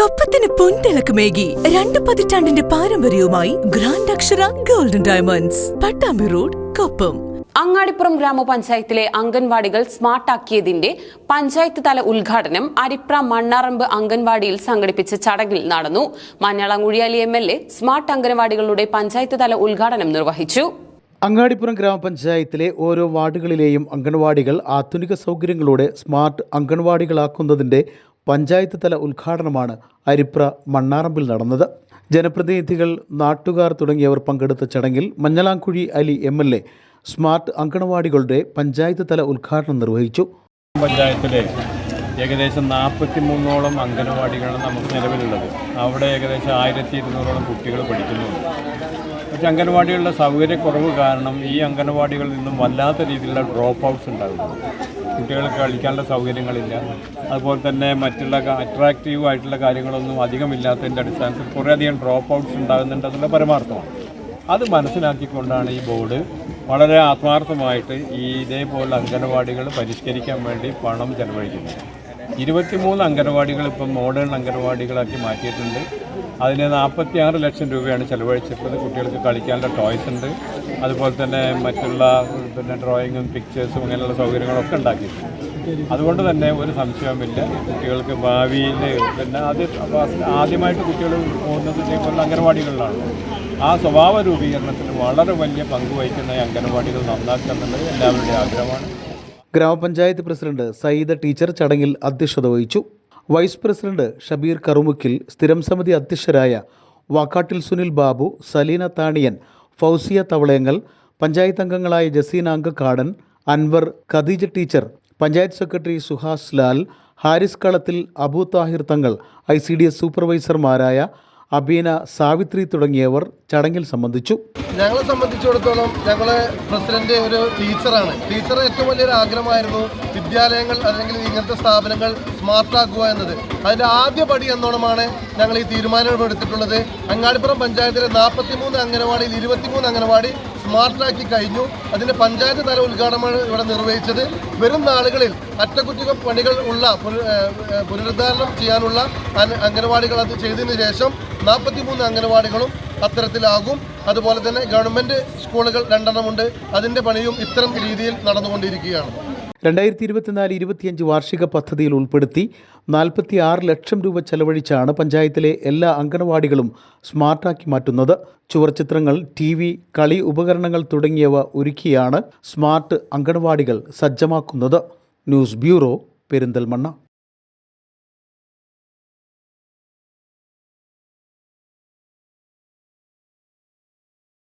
കൊപ്പത്തിന് പൊൻതിളക്കമേകി രണ്ട് പതിറ്റാണ്ടിന്റെ പാരമ്പര്യവുമായി grand Akshara golden diamonds Pattambi road Koppam. Angadippuram ഗ്രാമപഞ്ചായത്തിലെ അംഗൻവാടികൾ സ്മാർട്ടാക്കിയതിന്റെ പഞ്ചായത്ത് തല ഉദ്ഘാടനം അരിപ്ര മണ്ണാറമ്പ് അംഗൻവാടിയിൽ സംഘടിപ്പിച്ച ചടങ്ങിൽ നടന്നു. മഞ്ഞളങ്ങുഴിയാലി എം എൽ എ സ്മാർട്ട് അംഗൻവാടികളുടെ പഞ്ചായത്ത് തല ഉദ്ഘാടനം നിർവഹിച്ചു. അങ്ങാടിപ്പുറം ഗ്രാമപഞ്ചായത്തിലെ ഓരോ വാർഡുകളിലെയും അംഗൻവാടികൾ ആധുനിക സൗകര്യങ്ങളോടെ സ്മാർട്ട് അംഗൻവാടികളാക്കുന്നതിന്റെ പഞ്ചായത്ത് തല ഉദ്ഘാടനമാണ് അരിപ്ര മണ്ണാറമ്പിൽ നടന്നത്. ജനപ്രതിനിധികൾ നാട്ടുകാർ തുടങ്ങിയവർ പങ്കെടുത്ത ചടങ്ങിൽ Manjalamkuzhi Ali M L A smart അങ്കണവാടികളുടെ panchayat തല ഉദ്ഘാടനം നിർവഹിച്ചു. പഞ്ചായത്തിലെ ഏകദേശം നാൽപ്പത്തി മൂന്നോളം അംഗനവാടികളാണ് നമുക്ക് നിലവിലുള്ളത്. അവിടെ ഏകദേശം ആയിരത്തി ഇരുന്നൂറോളം കുട്ടികൾ പഠിക്കുന്നുണ്ട്. പക്ഷേ അംഗനവാടികളുടെ സൗകര്യക്കുറവ് കാരണം ഈ അംഗനവാടികളിൽ നിന്നും വല്ലാത്ത രീതിയിലുള്ള ഡ്രോപ്പ് ഔട്ട്സ് ഉണ്ടാകുന്നു. കുട്ടികൾക്ക് കളിക്കാനുള്ള സൗകര്യങ്ങളില്ല. അതുപോലെ തന്നെ മറ്റുള്ള അട്രാക്റ്റീവ് ആയിട്ടുള്ള കാര്യങ്ങളൊന്നും അധികമില്ലാത്തതിന്റെ അടിസ്ഥാനത്തിൽ കുറേയധികം ഡ്രോപ്പ് ഔട്ട്സ് ഉണ്ടാകുന്നുണ്ടെന്നുള്ള പരമാർത്ഥമാണ്. അത് മനസ്സിലാക്കിക്കൊണ്ടാണ് ഈ ബോർഡ് വളരെ ആത്മാർത്ഥമായിട്ട് ഈ ഇതേപോലെ അംഗനവാടികൾ പരിഷ്കരിക്കാൻ വേണ്ടി പണം ചെലവഴിക്കുന്നത്. ഇരുപത്തിമൂന്ന് അംഗനവാടികൾ ഇപ്പം മോഡേൺ അംഗനവാടികളാക്കി മാറ്റിയിട്ടുണ്ട്. അതിന് നാൽപ്പത്തി ആറ് ലക്ഷം രൂപയാണ് ചെലവഴിച്ചിട്ടുള്ളത്. കുട്ടികൾക്ക് കളിക്കാനുള്ള ടോയ്സ് ഉണ്ട്. അതുപോലെ തന്നെ മറ്റുള്ള പിന്നെ ഡ്രോയിങ്ങും പിക്ചേഴ്സും അങ്ങനെയുള്ള സൗകര്യങ്ങളൊക്കെ ഉണ്ടാക്കിയിട്ടുണ്ട്. അതുകൊണ്ട് തന്നെ ഒരു സംശയവുമില്ല. കുട്ടികൾക്ക് ഭാവിയിൽ പിന്നെ അത് ആദ്യമായിട്ട് കുട്ടികൾ പോകുന്നത് ഇതേപോലുള്ള അംഗനവാടികളിലാണ് ആ സ്വഭാവ രൂപീകരണത്തിന് വളരെ വലിയ പങ്ക് വഹിക്കുന്ന അംഗനവാടികൾ നന്നാക്കുക എല്ലാവരുടെയും ആഗ്രഹമാണ്. ഗ്രാമപഞ്ചായത്ത് പ്രസിഡന്റ് സയ്യിദ ടീച്ചർ ചടങ്ങിൽ അധ്യക്ഷത വഹിച്ചു. വൈസ് പ്രസിഡന്റ് ഷബീർ കറുമുക്കിൽ സ്ഥിരം സമിതി അധ്യക്ഷരായ വാക്കാട്ടിൽ സുനിൽ ബാബു സലീന താണിയൻ ഫൗസിയ തവളയങ്ങൽ പഞ്ചായത്ത് അംഗങ്ങളായ Jaseena Ankakkadan Anwar Khadeeja teacher panchayat secretary Suhas Lal Haris Kalathil Abu Thahir Thangal I C D S സൂപ്പർവൈസർമാരായ Abeena Savithri തുടങ്ങിയവർ ചടങ്ങിൽ സംബന്ധിച്ചു. ഞങ്ങളെ സംബന്ധിച്ചിടത്തോളം ഞങ്ങളെ പ്രസിഡന്റ് ഒരു ടീച്ചറാണ്. ടീച്ചർ ഏറ്റവും വലിയൊരു ആഗ്രഹമായിരുന്നു വിദ്യാലയങ്ങൾ അല്ലെങ്കിൽ ഇങ്ങനത്തെ സ്ഥാപനങ്ങൾ സ്മാർട്ടാക്കുക എന്നത്. അതിന്റെ ആദ്യ പടി എന്നോണമാണ് ഞങ്ങൾ ഈ തീരുമാനം എടുത്തിട്ടുള്ളത്. അങ്ങാടിപ്പുറം പഞ്ചായത്തിലെ നാൽപ്പത്തി മൂന്ന് അംഗനവാടിയിൽ ഇരുപത്തിമൂന്ന് അംഗനവാടി സ്മാർട്ടാക്കി കഴിഞ്ഞു. അതിന്റെ പഞ്ചായത്ത് തല ഉദ്ഘാടനമാണ് ഇവിടെ നിർവഹിച്ചത്. വരും നാളുകളിൽ അറ്റകുറ്റ പണികൾ ഉള്ള പുന- പുനരുദ്ധാരണം ചെയ്യാനുള്ള അംഗനവാടികൾ അത് ചെയ്തതിന് ശേഷം നാൽപ്പത്തി മൂന്ന് അംഗനവാടികളും അത്തരത്തിലാകും. അതുപോലെ തന്നെ ഗവൺമെന്റ് സ്കൂളുകൾ രണ്ടെണ്ണമുണ്ട്. അതിന്റെ പണിയും ഇത്തരം രീതിയിൽ നടന്നുകൊണ്ടിരിക്കുകയാണ്. രണ്ടായിരത്തി ഇരുപത്തിനാല് ഇരുപത്തിയഞ്ച് വാർഷിക പദ്ധതിയിൽ ഉൾപ്പെടുത്തി നാൽപ്പത്തി ആറ് ലക്ഷം രൂപ ചെലവഴിച്ചാണ് പഞ്ചായത്തിലെ എല്ലാ അംഗനവാടികളും സ്മാർട്ടാക്കി മാറ്റുന്നത്. ചുവർച്ചിത്രങ്ങൾ ടി വി കളി ഉപകരണങ്ങൾ തുടങ്ങിയവ ഒരുക്കിയാണ് സ്മാർട്ട് അംഗനവാടികൾ സജ്ജമാക്കുന്നത്. News bureau Perinthalmanna.